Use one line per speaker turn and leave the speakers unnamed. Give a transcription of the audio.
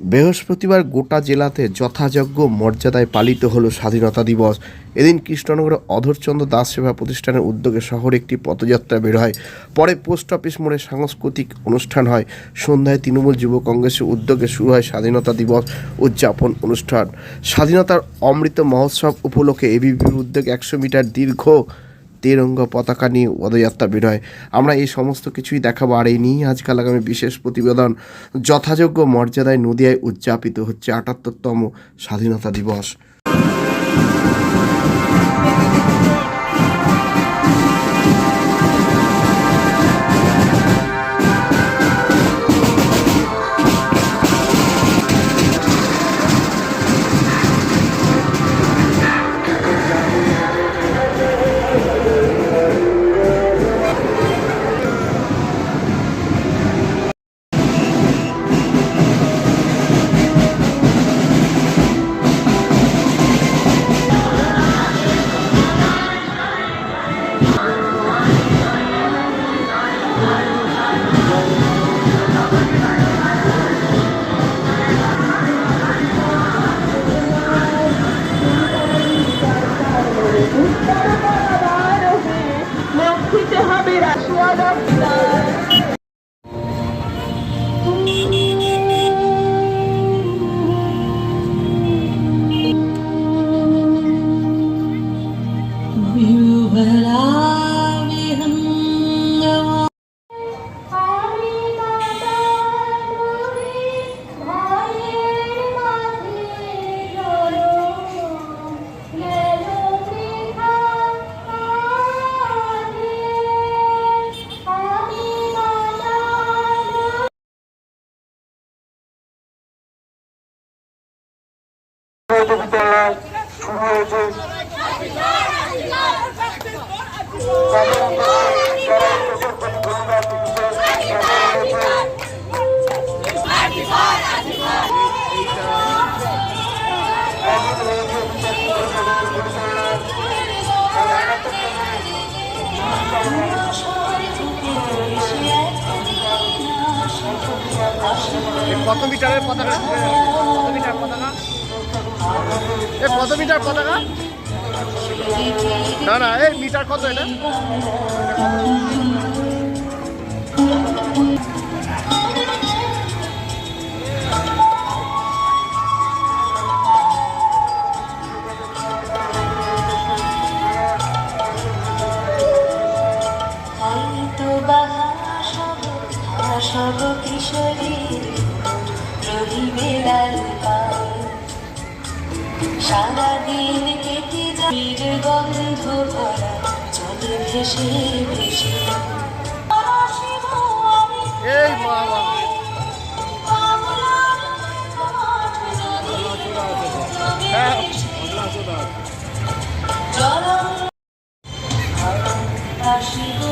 বৃহস্পতিবার গোটা জেলাতে যথাযোগ্য মর্যাদায় পালিত হলো স্বাধীনতা দিবস। এদিন কৃষ্ণনগরে অধরচন্দ্র দাস সেবা প্রতিষ্ঠানের উদ্যোগে শহরে একটি পদযাত্রা বের হয়। পরে পোস্ট অফিস মোড়ে সাংস্কৃতিক অনুষ্ঠান হয়। সন্ধ্যায় তৃণমূল যুব কংগ্রেসের উদ্যোগে শুরু হয় স্বাধীনতা দিবস উদযাপন অনুষ্ঠান। স্বাধীনতার অমৃত মহোৎসব উপলক্ষে এবিপির উদ্যোগে একশো মিটার দীর্ঘ তেরঙ্গ পতাকা নিয়ে পদযাত্রা বেরোয় আমরা এই সমস্ত কিছুই দেখাবো আর এই নিয়েই আজকাল আগামী বিশেষ প্রতিবেদন। যথাযোগ্য মর্যাদায় নদিয়ায় উদযাপিত হচ্ছে আটাত্তরতম স্বাধীনতা দিবস।
লক্ষিতে হবে
প্রতিযোগিতা শুরু হয়েছে।
কত মিটারের পতাকা কত মিটার পতাকা। এ কত মিটার পতাকা না না এই মিটার কত এটা?
সব কিশোরী। সারাদিন কেটে যাবির গন্ধ ভরা চল ভেসে ভেসে। জল আসিব